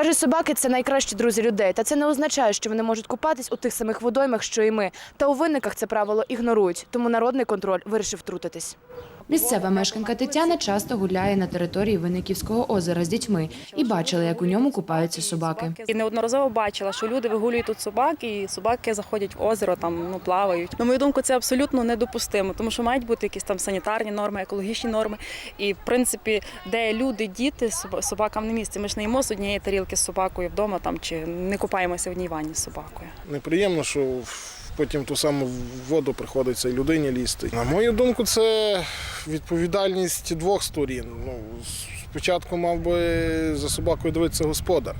Каже, собаки це найкращі друзі людей, та це не означає, що вони можуть купатись у тих самих водоймах, що і ми. Та у винниках це правило ігнорують, тому народний контроль вирішив втрутитись. Місцева мешканка Тетяна часто гуляє на території Винниківського озера з дітьми і бачила, як у ньому купаються собаки. І неодноразово бачила, що люди вигулюють тут собак, і собаки заходять в озеро, там ну плавають. На мою думку, це абсолютно недопустимо, тому що мають бути якісь там санітарні норми, екологічні норми. І в принципі, де люди, діти, соб- собакам не місце. Ми ж не їмо з однієї тарілки з собакою вдома там чи не купаємося в одній ванні з собакою. Неприємно, що потім ту саму воду приходиться і людині лізти. На мою думку, це відповідальність двох сторін. Ну, спочатку мав би за собакою дивитися господар,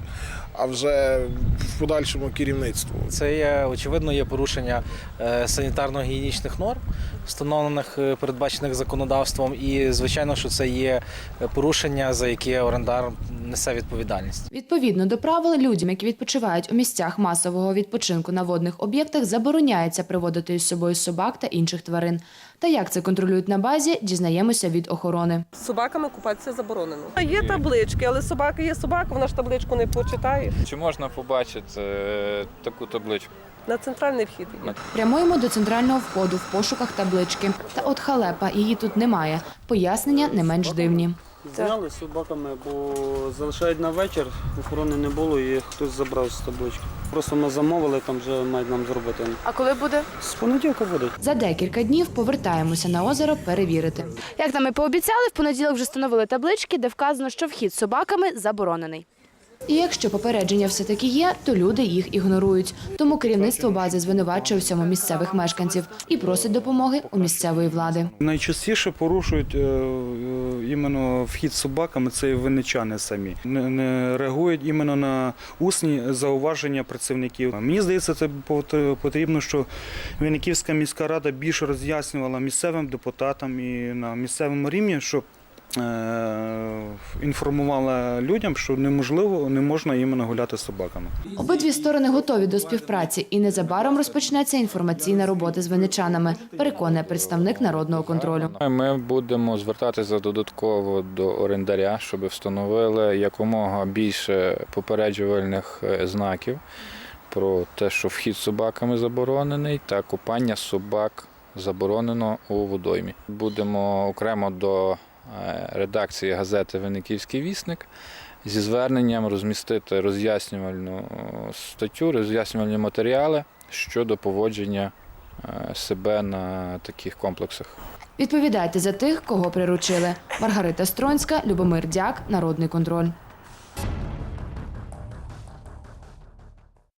а вже в подальшому керівництво. Це є очевидно є порушення е, санітарно-гігієнічних норм, встановлених е, передбачених законодавством, і звичайно, що це є е, порушення, за яке орендар несе відповідальність. Відповідно до правил, людям, які відпочивають у місцях масового відпочинку на водних об'єктах, забороняється приводити із собою собак та інших тварин. Та як це контролюють на базі, дізнаємося від охорони. З собаками купатися заборонено. Є таблички, але собака є собака, вона ж табличку не почитає. Чи можна побачити е, таку табличку? На центральний вхід. Прямуємо до центрального входу в пошуках таблички. Та от халепа, її тут немає. Пояснення не менш дивні. Зняли з собаками, бо залишають на вечір, охорони не було і хтось забрав з таблички. Просто ми замовили, там вже мають нам зробити. А коли буде? З понеділка будуть. За декілька днів повертаємося на озеро перевірити. Як нам і пообіцяли, в понеділок вже встановили таблички, де вказано, що вхід з собаками заборонений. І якщо попередження все-таки є, то люди їх ігнорують. Тому керівництво бази звинувачує всьому місцевих мешканців і просить допомоги у місцевої влади. Найчастіше порушують е, е, іменно вхід собаками, це і винничани самі. Не, реагують іменно на усні зауваження працівників. Мені здається, це пот- потрібно, що Винниківська міська рада більше роз'яснювала місцевим депутатам і на місцевому рівні, щоб інформувала людям, що неможливо, не можна іменно гуляти з собаками. Обидві сторони готові до співпраці, і незабаром розпочнеться інформаційна робота з винничанами, переконує представник народного контролю. Ми будемо звертатися додатково до орендаря, щоб встановили якомога більше попереджувальних е, знаків про те, що вхід з собаками заборонений, та купання собак заборонено у водоймі. Будемо окремо до е, редакції газети Винниківський вісник зі зверненням розмістити роз'яснювальну е, статтю, роз'яснювальні матеріали щодо поводження е, себе на таких комплексах. Відповідайте за тих, кого приручили. Маргарита Стронська, Любомир Дяк, Народний контроль.